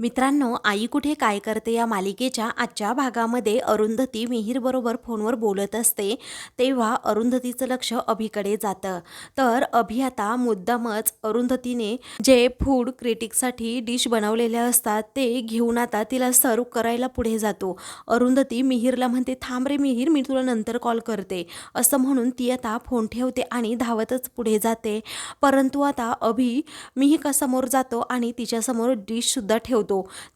मित्रांनो आई कुठे काय करते या मालिकेच्या आजच्या भागामध्ये अरुंधती मिहीरबरोबर फोनवर बोलत असते तेव्हा अरुंधतीचं लक्ष अभिकडे जातं. तर अभि आता मुद्दामच अरुंधतीने जे फूड क्रिटिकसाठी डिश बनवलेले असतात ते घेऊन आता तिला सर्व करायला पुढे जातो. अरुंधती मिहीरला म्हणते थांब रे मिहीर मी तुला नंतर कॉल करते. असं म्हणून ती आता फोन ठेवते आणि धावतच पुढे जाते. परंतु आता अभि मिहिकासमोर जातो आणि तिच्यासमोर डिशसुद्धा ठेवतो.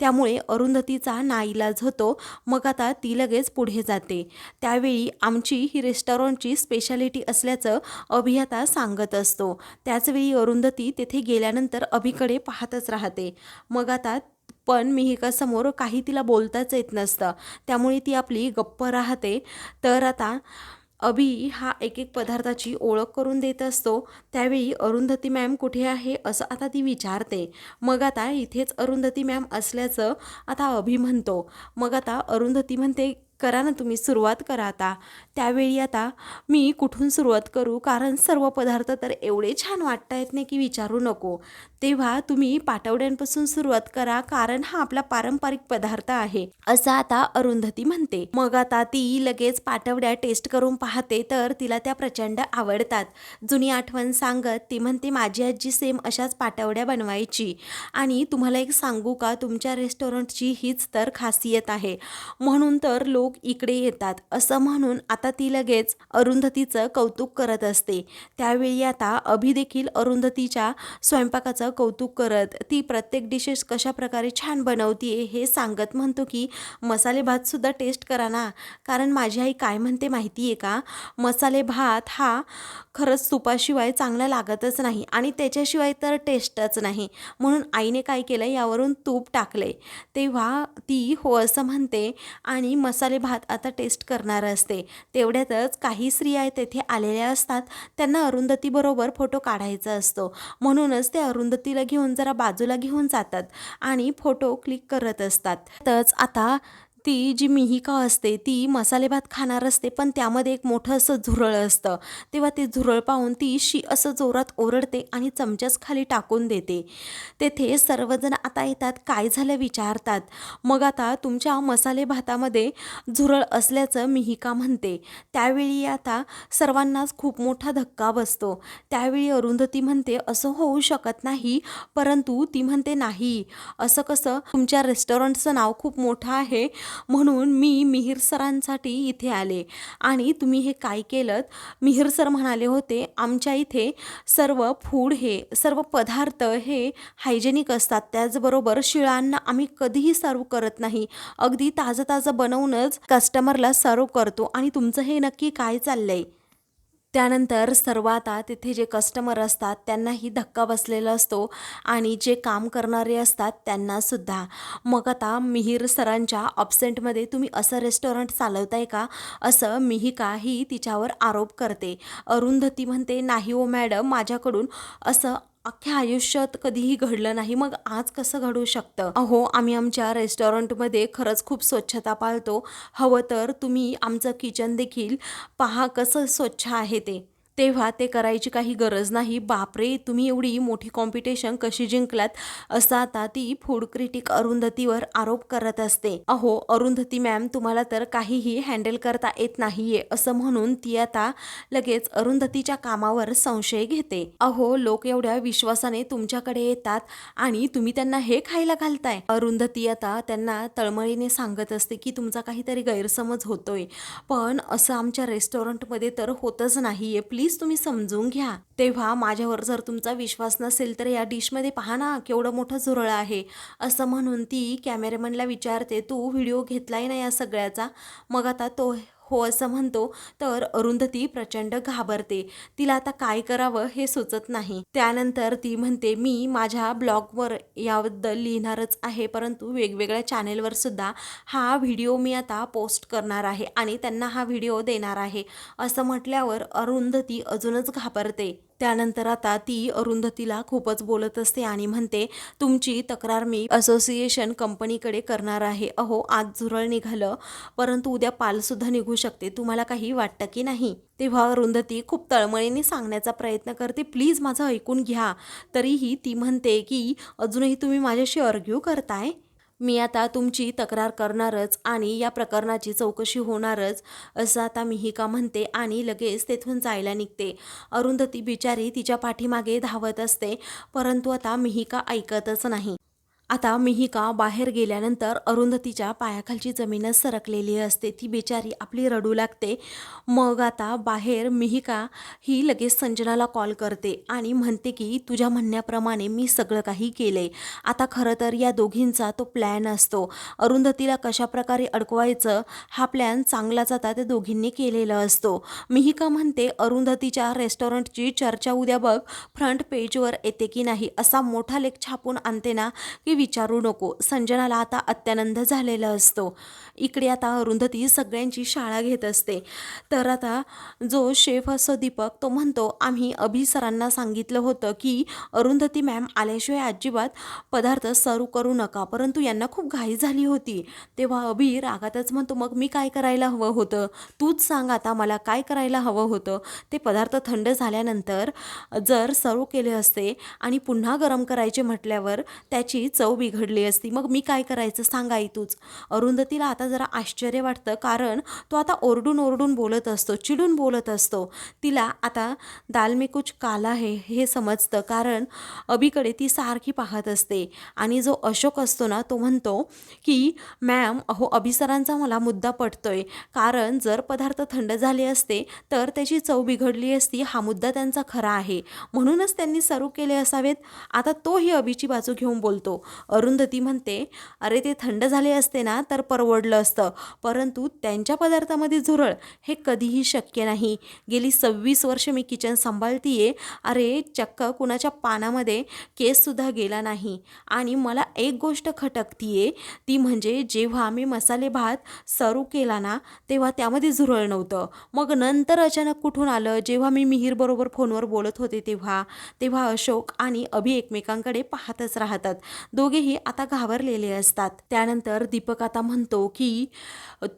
त्यामुळे अरुंधतीचा नाईलाज होतो मग आता ती लगेच पुढे जाते. त्यावेळी आमची ही रेस्टॉरंटची स्पेशालिटी असल्याचं अभि आता सांगत असतो. त्याचवेळी अरुंधती तेथे गेल्यानंतर अभिकडे पाहतच राहते. मग आता पण मिहिकासमोर काही तिला बोलताच येत नसतं. त्यामुळे ती आपली गप्प राहते. तर आता अभि हा एक एक पदार्थाची ओळख करून देत असतो. त्यावेळी अरुंधती मॅम कुठे आहे असं आता ती विचारते. मग आता इथेच अरुंधती मॅम असल्याचं आता अभि म्हणतो. मग आता अरुंधती म्हणते करा ना तुम्ही सुरुवात करा आता. त्यावेळी आता मी कुठून सुरुवात करू? कारण सर्व पदार्थ तर एवढे छान वाटत आहेत नाही की विचारू नको. तेव्हा तुम्ही पाटवड्यांपासून सुरुवात करा कारण हा आपला पारंपरिक पदार्थ आहे असं आता अरुंधती म्हणते. मग आता ती लगेच पाटवड्या टेस्ट करून पाहते तर तिला त्या प्रचंड आवडतात. जुनी आठवण सांगत ती म्हणते माझी आजी सेम अशाच पाटवड्या बनवायची. आणि तुम्हाला एक सांगू का तुमच्या रेस्टॉरंटची हीच तर खासियत आहे. म्हणून तर लोक इकडे येतात. असं म्हणून आता ती लगेच अरुंधतीचं कौतुक करत असते. त्यावेळी आता अभि देखील अरुंधतीच्या स्वयंपाकाचं कौतुक करत ती प्रत्येक डिशेस कशा प्रकारे छान आहे हे सांगत म्हणतो की मसाले भातसुद्धा टेस्ट करा ना. कारण माझी आई काय म्हणते माहिती आहे का? मसाले भात हा खरंच तुपाशिवाय चांगला लागतच नाही आणि त्याच्याशिवाय तर टेस्टच नाही. म्हणून आईने काय केलं यावरून तूप टाकले तेव्हा ती हो असं म्हणते आणि मसाले भात आता टेस्ट करणार असते. तेवढ्यातच काही स्त्रिया तेथे आलेल्या असतात. त्यांना अरुंधतीबरोबर फोटो काढायचा असतो. म्हणूनच ते अरुंधती तिला घेऊन जरा बाजूला घेऊन जातात आणि फोटो क्लिक करत असतात. तच आता ती जी मिहिका असते ती मसाले भात खाणार असते पण त्यामध्ये एक मोठं असं झुरळ असतं. तेव्हा ते झुरळ पाहून ती शी असं जोरात ओरडते आणि चमच्याच खाली टाकून देते. तेथे सर्वजण आता येतात काय झालं विचारतात. मग आता तुमच्या मसाले भातामध्ये झुरळ असल्याचं मिहिका म्हणते. त्यावेळी आता सर्वांनाच खूप मोठा धक्का बसतो. त्यावेळी अरुंधती म्हणते असं होऊ शकत नाही परंतु ती म्हणते नाही. असं कसं? तुमच्या रेस्टॉरंटचं नाव खूप मोठं आहे. म्हणून मी मिहीर सरांसाठी इथे आले. आणि तुम्ही हे काय केलं मिहीर सर म्हणाले होते आमच्या इथे सर्व फूड हे सर्व पदार्थ हे हायजेनिक असतात. त्याचबरोबर शिळांना आम्ही कधीही सर्व करत नाही. अगदी ताजं ताजं बनवूनच कस्टमरला सर्व करतो. आणि तुमचं हे नक्की काय चाललंय? त्यानंतर सर्व आता तिथे जे कस्टमर असतात त्यांनाही धक्का बसलेला असतो आणि जे काम करणारे असतात त्यांनासुद्धा मग आता मिहीर सरांच्या ऑब्सेंटमध्ये तुम्ही असं रेस्टॉरंट चालवताय का? असं मिहिका ही तिच्यावर आरोप करते. अरुंधती म्हणते नाही हो मॅडम माझ्याकडून असं अख्ख्या आयुष्यात कधीही घडलं नाही. मग आज कसं घडू शकतं? अहो आम्ही आमच्या रेस्टॉरंटमध्ये खरंच खूप स्वच्छता पाळतो. हवं तर तुम्ही आमचं किचन देखील पहा कसं स्वच्छ आहे ते. तेव्हा ते करायची काही गरज नाही. बापरे तुम्ही एवढी मोठी कॉम्पिटिशन कशी जिंकलात? असं आता ती फूड क्रिटिक अरुंधतीवर आरोप करत असते. अहो अरुंधती मॅम तुम्हाला तर काहीही हँडल करता येत नाहीये असं म्हणून ती आता लगेच अरुंधतीच्या कामावर संशय घेते. अहो लोक एवढ्या विश्वासाने तुमच्याकडे येतात आणि तुम्ही त्यांना हे खायला घालताय. अरुंधती आता त्यांना तळमळीने सांगत असते की तुमचा काहीतरी गैरसमज होतोय. पण असं आमच्या रेस्टॉरंटमध्ये तर होतच नाहीये. प्लीज प्लीज तुम्ही समजून घ्या. तेव्हा माझ्यावर जर तुमचा विश्वास नसेल तर या डिशमध्ये पहा ना केवढं मोठं झुरळ आहे. असं म्हणून ती कॅमेरामॅनला विचारते तू व्हिडिओ घेतलाय ना या सगळ्याचा? मग आता तो हो असं म्हणतो. तर अरुंधती प्रचंड घाबरते. तिला आता काय करावं हे सुचत नाही. त्यानंतर ती म्हणते मी माझ्या ब्लॉगवर याबद्दल लिहिणारच आहे. परंतु वेगवेगळ्या चॅनेलवर सुद्धा हा व्हिडिओ मी आता पोस्ट करणार आहे आणि त्यांना हा व्हिडिओ देणार आहे. असं म्हटल्यावर अरुंधती अजूनच घाबरते. त्यानंतर आता ती अरुंधतीला खूपच बोलत असते आणि म्हणते तुमची तक्रार मी असोसिएशन कंपनीकडे करणार आहे. अहो आज झुरळ निघालं परंतु उद्या पालसुद्धा निघू शकते. तुम्हाला काही वाटतं की नाही? तेव्हा अरुंधती खूप तळमळीने सांगण्याचा प्रयत्न करते प्लीज माझं ऐकून घ्या. तरीही ती म्हणते की अजूनही तुम्ही माझ्याशी अर्ग्यू करताय? मी आता तुमची तक्रार करणारच आणि या प्रकरणाची चौकशी होणारच असं आता मिहिका म्हणते आणि लगेच तेथून जायला निघते. अरुंधती बिचारी तिच्या पाठीमागे धावत असते परंतु आता मिहिका ऐकतच नाही. आता मिहिका बाहेर गेल्यानंतर अरुंधतीच्या पायाखालची जमीनच सरकलेली असते. ती बिचारी आपली रडू लागते. मग आता बाहेर मिहिका ही लगेच संजनाला कॉल करते आणि म्हणते की तुझ्या म्हणण्याप्रमाणे मी सगळं काही केलंय. आता खरं तर या दोघींचा तो प्लॅन असतो. अरुंधतीला कशाप्रकारे अडकवायचं हा प्लॅन चांगलाच आता त्या दोघींनी केलेला असतो. मिहिका म्हणते अरुंधतीच्या रेस्टॉरंटची चर्चा उद्या बघ. फ्रंट पेजवर येते की नाही? असा मोठा लेख छापून आणते ना की विचारू नको. संजनाला आता अत्यानंद झालेला असतो. इकडे आता अरुंधती सगळ्यांची शाळा घेत असते. तर आता जो शेफ असतो दीपक तो म्हणतो आम्ही अभि सरांना सांगितलं होतं की अरुंधती मॅम आल्याशिवाय अजिबात पदार्थ सर्व करू नका. परंतु यांना खूप घाई झाली होती. तेव्हा अभि रागातच म्हणतो मग मी काय करायला हवं होतं? तूच सांग आता मला काय करायला हवं होतं? ते पदार्थ थंड झाल्यानंतर जर सर्व केले असते आणि पुन्हा गरम करायचे म्हटल्यावर त्याची चव बिघडली असती. मग मी काय करायचं? सांगा तूच अरुंधतीला आता जरा आश्चर्य वाटतं कारण तो आता ओरडून ओरडून बोलत असतो चिडून बोलत असतो. तिला आता दाल में कुछ काला हे हे समजतं कारण अभिकडे ती सारखी पाहत असते. आणि जो अशोक असतो ना तो म्हणतो की मॅम अहो अभिसरांचा मला मुद्दा पटतोय. कारण जर पदार्थ थंड झाले असते तर त्याची चव बिघडली असती. हा मुद्दा त्यांचा खरा आहे. म्हणूनच त्यांनी सर्व केले असावेत. आता तोही अभिची बाजू घेऊन बोलतो. अरुंधती म्हणते अरे ते थंड झाले असते ना तर परवडलं असतं. परंतु त्यांच्या पदार्थामध्ये झुरळ हे कधीही शक्य नाही. गेली सव्वीस वर्ष मी किचन सांभाळतीये. अरे चक्क कुणाच्या पानामध्ये केससुद्धा गेला नाही. आणि मला एक गोष्ट खटकतीये ती म्हणजे जेव्हा मी मसाले भात सर्व केला ना तेव्हा त्यामध्ये झुरळ नव्हतं. मग नंतर अचानक कुठून आलं? जेव्हा मी मिहीरबरोबर फोनवर बोलत होते तेव्हा तेव्हा अशोक आणि अभि एकमेकांकडे पाहतच राहतात. दोघेही आता घाबरलेले असतात. त्यानंतर दीपक आता म्हणतो की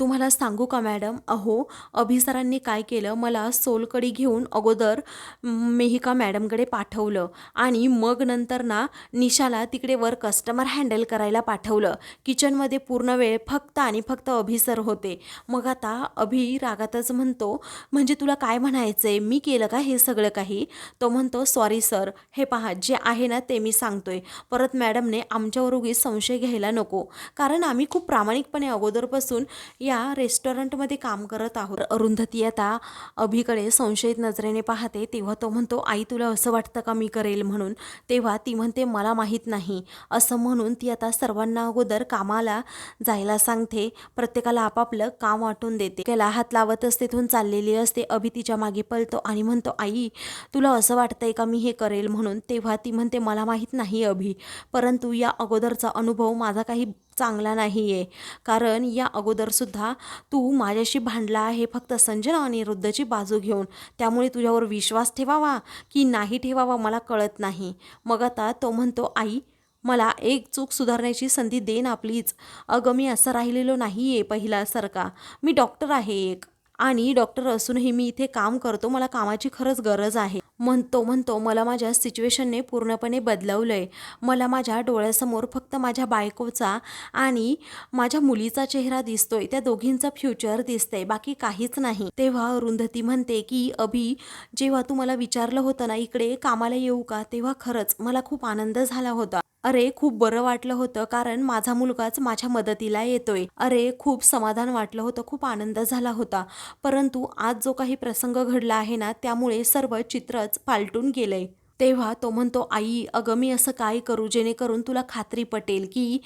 तुम्हाला सांगू का मॅडम? अहो अभिसरांनी काय केलं? मला सोलकडी घेऊन अगोदर मेहिका मॅडमकडे पाठवलं आणि मग नंतर ना निशाला तिकडे वर कस्टमर हँडल करायला पाठवलं. किचनमध्ये पूर्ण वेळ फक्त आणि फक्त अभिसर होते. मग आता अभि रागातच म्हणतो म्हणजे तुला काय म्हणायचं आहे मी केलं का हे सगळं काही? तो म्हणतो सॉरी सर. हे पहा जे आहे ना ते मी सांगतोय. परत मॅडमने आमच्यावर उगीच संशय घ्यायला नको. कारण आम्ही खूप प्रामाणिकपणे अगोदरपासून या रेस्टॉरंटमध्ये काम करत आहोत. अरुंधती आता अभिकडे संशयित नजरेने पाहते तेव्हा तो म्हणतो आई तुला असं वाटतं का मी करेल म्हणून? तेव्हा ती म्हणते मला माहीत नाही. असं म्हणून ती आता सर्वांना अगोदर कामाला जायला सांगते. प्रत्येकाला आपापलं काम वाटून देते. त्याला हात लावतच तिथून चाललेली असते. अभि तिच्यामागे पळतो आणि म्हणतो आई तुला असं वाटतंय का मी हे करेल म्हणून? तेव्हा ती म्हणते मला माहीत नाही अभि परंतु या अगोदरचा अनुभव माझा काही चांगला नाही आहे कारण या अगोदरसुद्धा तू माझ्याशी भांडला आहे फक्त संजना आणि रुद्धची बाजू घेऊन. त्यामुळे तुझ्यावर विश्वास ठेवावा की नाही ठेवावा मला कळत नाही. मग आता तो म्हणतो आई मला एक चूक सुधारण्याची संधी दे ना प्लीज. अगं मी असं राहिलेलो नाही आहे पहिल्यासारखा. मी डॉक्टर आहे एक. आणि डॉक्टर असूनही मी इथे काम करतो मला कामाची खरंच गरज आहे. म्हणतो म्हणतो मला माझ्या सिच्युएशनने पूर्णपणे बदलवलंय. मला माझ्या डोळ्यासमोर फक्त माझ्या बायकोचा आणि माझ्या मुलीचा चेहरा दिसतोय. त्या दोघींचं फ्युचर दिसतंय बाकी काहीच नाही. तेव्हा अरुंधती म्हणते की अभि जेव्हा तू मला विचारलं होतं ना इकडे कामाला येऊ का? तेव्हा खरंच मला खूप आनंद झाला होता. अरे खूप बरं वाटलं होतं कारण माझा मुलगाच माझ्या मदतीला येतोय. अरे खूप समाधान वाटलं होतं खूप आनंद झाला होता. परंतु आज जो काही प्रसंग घडला आहे ना त्यामुळे सर्व चित्रच पालटून गेलंय तेव्हा तो म्हणतो आई अगं मी असं काय करू जेणेकरून तुला खात्री पटेल की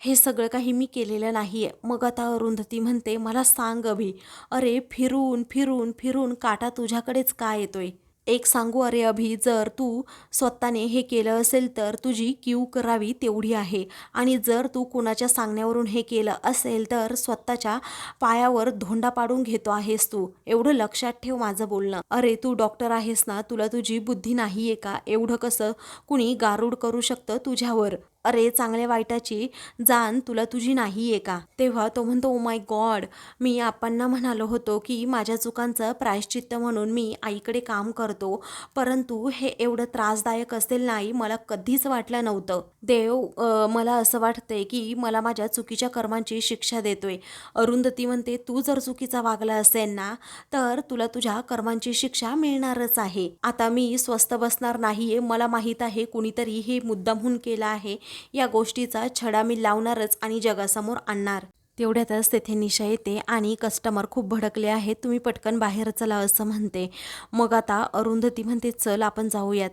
हे सगळं काही मी केलेलं नाही आहे मग आता अरुंधती म्हणते मला सांग अभि. अरे फिरून फिरून फिरून काटा तुझ्याकडेच का येतोय? एक सांगू अरे अभि जर तू स्वतःने हे केलं असेल तर तुझी क्यू करावी तेवढी आहे. आणि जर तू कुणाच्या सांगण्यावरून हे केलं असेल तर स्वतःच्या पायावर धोंडा पाडून घेतो आहेस तू. एवढं लक्षात ठेव माझं बोलणं. अरे तू डॉक्टर आहेस ना तुला तुझी बुद्धी नाही आहे का? एवढं कसं कुणी गारूड करू शकतं तुझ्यावर? अरे चांगल्या वाईटाची जाण तुला तुझी नाही आहे का? तेव्हा तो म्हणतो ओ माय गॉड मी आपांना म्हणालो होतो की माझ्या चुकांचं प्रायश्चित्त म्हणून मी आईकडे काम करतो. परंतु हे एवढं त्रासदायक असेल नाही मला कधीच वाटलं नव्हतं. देव मला असं वाटतंय की मला माझ्या चुकीच्या कर्मांची शिक्षा देतोय. अरुंधती म्हणते तू जर चुकीचा वागला असेल ना तर तुला तुझ्या कर्मांची शिक्षा मिळणारच आहे. आता मी स्वस्त बसणार नाहीये. मला माहीत आहे कुणीतरी हे मुद्दामहून केलं आहे. या गोष्टीचा छडा मी लावणारच आणि जगासमोर आणणार. तेवढ्यातच तेथे निशा येते आणि कस्टमर खूप भडकले आहेत. तुम्ही पटकन बाहेर चला असं म्हणते. मग आता अरुंधती म्हणते चल आपण जाऊयात.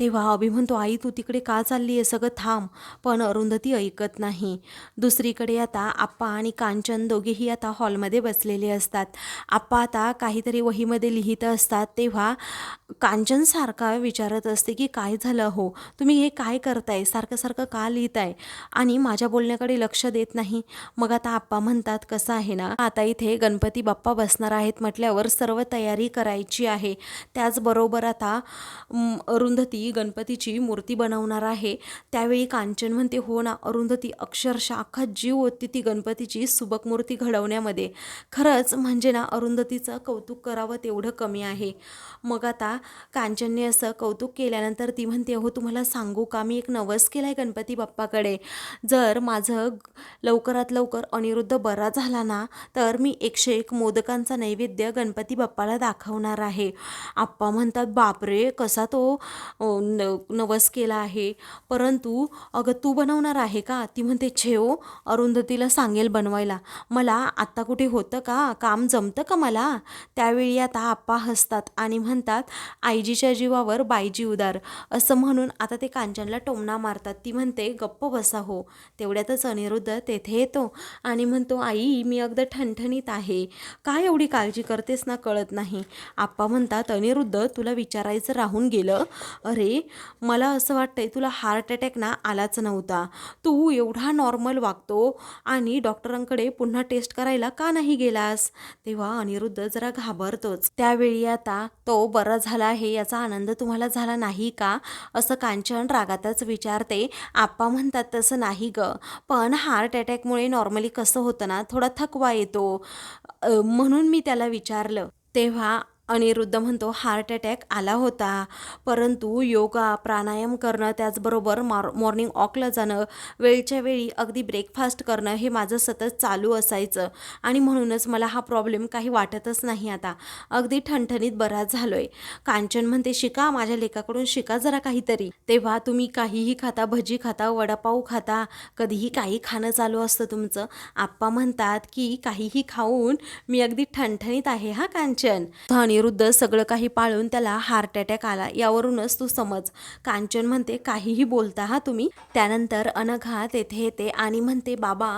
तेव्हा अभि म्हणतो आई तू तिकडे का चालली आहे सगळं थांब. पण अरुंधती ऐकत नाही. दुसरीकडे आता आप्पा आणि कांचन दोघेही आता हॉलमध्ये बसलेले असतात. आप्पा आता काहीतरी वहीमध्ये लिहित असतात. तेव्हा कांचन सारखा विचारत असते की काय झालं हो? तुम्ही हे काय करताय? सारखं सारखं का लिहिताय? आणि माझ्या बोलण्याकडे लक्ष देत नाही. मग आता आप्पा म्हणतात कसं आहे ना आता इथे गणपती बाप्पा बसणार आहेत म्हटल्यावर सर्व तयारी करायची आहे. त्याचबरोबर आता अरुंधती गणपतीची मूर्ती बनवणार आहे. त्यावेळी कांचन म्हणते हो ना अरुंधती अक्षरशः अख्खा जीव होती ती गणपतीची सुबक मूर्ती घडवण्यामध्ये. खरंच म्हणजे ना अरुंधतीचं कौतुक करावं तेवढं कमी आहे. मग आता कांचनने असं कौतुक केल्यानंतर ती म्हणते हो तुम्हाला सांगू का? मी एक नवस केला आहे गणपती बाप्पाकडे. जर माझं ग- लवकरात लवकर अनिरुद्ध बरा झाला ना तर मी एकशे एक मोदकांचा नैवेद्य गणपती बाप्पाला दाखवणार आहे. आप्पा म्हणतात बापरे कसा तो न नवस केला आहे. परंतु अगं तू बनवणार आहे का? ती म्हणते छेओ अरुंधतीला सांगेल बनवायला. मला आत्ता कुठे होतं का? काम जमतं का मला? त्यावेळी आता आप्पा हसतात आणि म्हणतात आईजीच्या जीवावर बाईजी उदार. असं म्हणून आता ते कांचनला टोमणा मारतात. ती म्हणते गप्प बसा हो. तेवढ्यातच अनिरुद्ध तेथे येतो आणि म्हणतो आई मी अगदी ठणठणीत आहे. काय एवढी काळजी करतेस ना कळत नाही. आप्पा म्हणतात अनिरुद्ध तुला विचारायचं राहून गेलं. अरे मला असं वाटतंय तुला हार्ट अटॅक ना आलाच नव्हता. तू एवढा नॉर्मल वागतो आणि डॉक्टरांकडे पुन्हा टेस्ट करायला का नाही गेलास? तेव्हा अनिरुद्ध जरा घाबरतोच. त्यावेळी आता तो बरा झाला आहे याचा आनंद तुम्हाला झाला नाही का? असं कांचन रागातच विचारते. आप्पा म्हणतात तसं नाही ग. पण हार्ट अटॅकमुळे नॉर्मली कसं होतं ना थोडा थकवा येतो. म्हणून मी त्याला विचारलं. तेव्हा अनिरुद्ध म्हणतो हार्ट अटॅक आला होता. परंतु योगा प्राणायाम करणं त्याचबरोबर मॉर मॉर्निंग वॉकला जाणं वेळच्या वेळी अगदी ब्रेकफास्ट करणं हे माझं सतत चालू असायचं. आणि म्हणूनच मला हा प्रॉब्लेम काही वाटतच नाही आता. अगदी ठणठणीत बरा आहे कांचन म्हणते शिका माझ्या लेकाकडून शिका जरा काहीतरी. तेव्हा तुम्ही काहीही खाता भजी खाता वडापाव खाता कधीही काही खाणं चालू असतं तुमचं. आप्पा म्हणतात की काहीही खाऊन मी अगदी ठणठणीत आहे हा कांचन? अनिरुद्ध सगळं काही पाळून त्याला हार्ट अटॅक आला. यावरूनच तू समज. कांचन म्हणते काहीही बोलता हा तुम्ही. त्यानंतर अनघा तेथे येते आणि म्हणते बाबा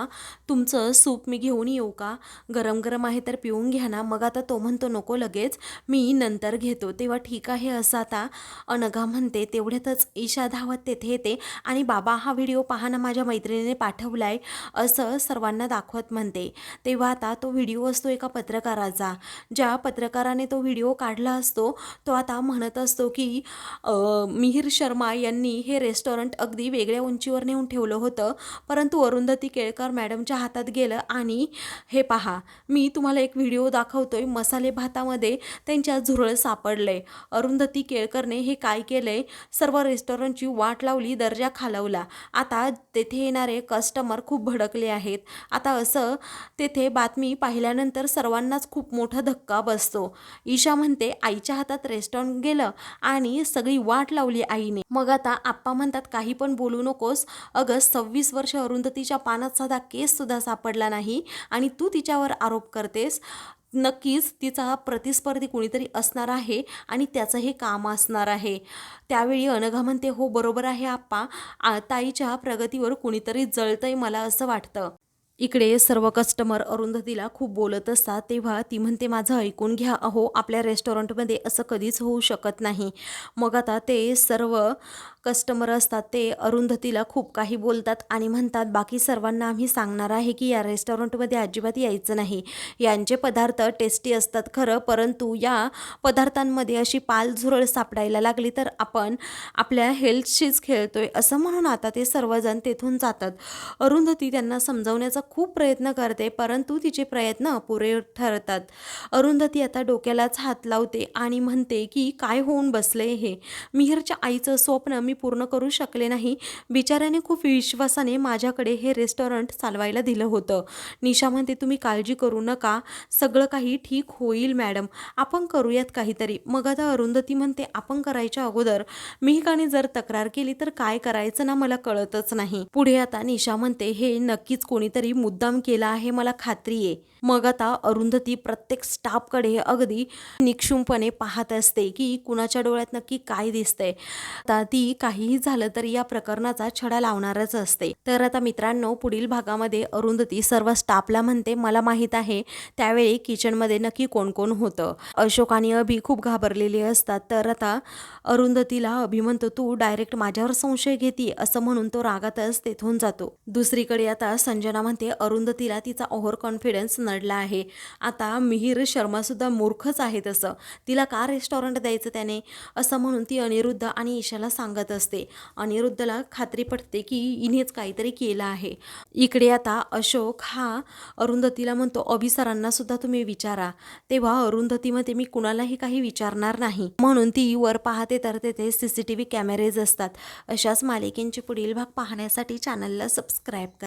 तुमचं सूप मी घेऊन येऊ का? गरम गरम आहे तर पिऊन घ्या ना. मग आता तो म्हणतो नको लगेच मी नंतर घेतो. तेव्हा ठीक आहे असं आता अनघा म्हणते तेवढ्यातच ईशा धावत तेथे येते आणि बाबा हा व्हिडिओ पहा ना माझ्या मैत्रिणीने पाठवलाय. असं सर्वांना दाखवत म्हणते. तेव्हा आता तो व्हिडिओ असतो एका पत्रकाराचा ज्या पत्रकाराने तो व्हिडिओ काढला असतो तो आता म्हणत असतो की मिहिर शर्मा यांनी हे रेस्टॉरंट अगदी वेगळ्या उंचीवर नेऊन ठेवलं होतं. परंतु अरुंधती केळकर मॅडमच्या हातात गेलं आणि हे पहा मी तुम्हाला एक व्हिडिओ दाखवतोय मसाले भातामध्ये त्यांच्या झुरळ सापडले. अरुंधती केळकरने हे काय केलंय सर्व रेस्टॉरंटची वाट लावली दर्जा खालवला. आता तेथे येणारे कस्टमर खूप भडकले आहेत. आता असं तेथे बातमी पाहिल्यानंतर सर्वांनाच खूप मोठा धक्का बसतो. ईशा म्हणते आईच्या हातात रेस्टॉरंट गेलं आणि सगळी वाट लावली आईने. मग आता आप्पा म्हणतात काही पण बोलू नकोस. अगं सव्वीस वर्ष अरुंधतीच्या पानात साधा केस सुद्धा सापडला नाही आणि तू तिच्यावर आरोप करतेस. नक्कीच तिचा प्रतिस्पर्धी कुणीतरी असणार आहे आणि त्याचं हे काम असणार आहे. त्यावेळी अनघा म्हणते हो बरोबर आहे आप्पा. आ, ताईच्या प्रगतीवर कुणीतरी जळतंय मला असं वाटतं. इकडे सर्व कस्टमर अरुंधतीला खूप बोलत असतात तेव्हा ती म्हणते माझं ऐकून घ्या अहो आपल्या रेस्टॉरंटमध्ये असं कधीच होऊ शकत नाही. मग आता ते सर्व कस्टमर असतात ते अरुंधतीला खूप काही बोलतात आणि म्हणतात बाकी सर्वांना आम्ही सांगणार आहे की या रेस्टॉरंटमध्ये अजिबात यायचं नाही. यांचे पदार्थ टेस्टी असतात खरं परंतु या पदार्थांमध्ये अशी पालझुरळ सापडायला लागली तर आपण आपल्या हेल्थशीच खेळतोय. असं म्हणून आता ते सर्वजण तेथून जातात. अरुंधती त्यांना समजावण्याचा खूप प्रयत्न करते परंतु तिचे प्रयत्न अपुरे ठरतात. अरुंधती आता डोक्यालाच हात लावते आणि म्हणते की काय होऊन बसले हे? मिहिरच्या आईचं स्वप्न मी पूर्ण करू शकले नाही. बिचाऱ्याने खूप विश्वासाने माझ्याकडे हे रेस्टॉरंट चालवायला दिलं होतं. निशा म्हणते तुम्ही काळजी करू नका. सगळं काही ठीक होईल मॅडम आपण करूयात काहीतरी. मग आता अरुंधती म्हणते आपण करायच्या अगोदर मिहिकाने जर तक्रार केली तर काय करायचं ना मला कळतच नाही. पुढे आता निशा म्हणते हे नक्कीच कोणीतरी मुद्दाम केला आहे मला खात्री आहे. मग आता अरुंधती प्रत्येक स्टाफकडे अगदी निक्षुमपणे पाहत असते की कुणाच्या डोळ्यात नक्की काय दिसतंय. आता ती काहीही झालं तर या प्रकरणाचा छडा लावणारच असते. तर आता मित्रांनो पुढील भागामध्ये अरुंधती सर्व स्टाफला म्हणते मला माहीत आहे त्यावेळी किचनमध्ये नक्की कोण कोण होतं? अशोक आणि अभि खूप घाबरलेले असतात. तर आता अरुंधतीला अभि म्हणतो तू डायरेक्ट माझ्यावर संशय घेती असं म्हणून तो रागातच तेथून जातो. दुसरीकडे आता संजना म्हणते अरुंधतीला तिचा ओव्हर कॉन्फिडन्स नडला आहे. आता मिहिर शर्मासुद्धा मूर्खच आहे तसं. तिला का रेस्टॉरंट द्यायचं त्याने? असं म्हणून ती अनिरुद्ध आणि ईशाला सांगत असते. अनिरुद्धला खात्री पटते की इनेच काहीतरी केलं आहे. इकडे आता अशोक हा अरुंधतीला म्हणतो अभिसरांना सुद्धा तुम्ही विचारा. तेव्हा अरुंधतीमध्ये मी कुणालाही काही विचारणार नाही. म्हणून ती वर पाहते तर तेथे C C T V cameras असतात. अशाच मालिकेंचे पुढील भाग पाहण्यासाठी चॅनलला सबस्क्राईब करा.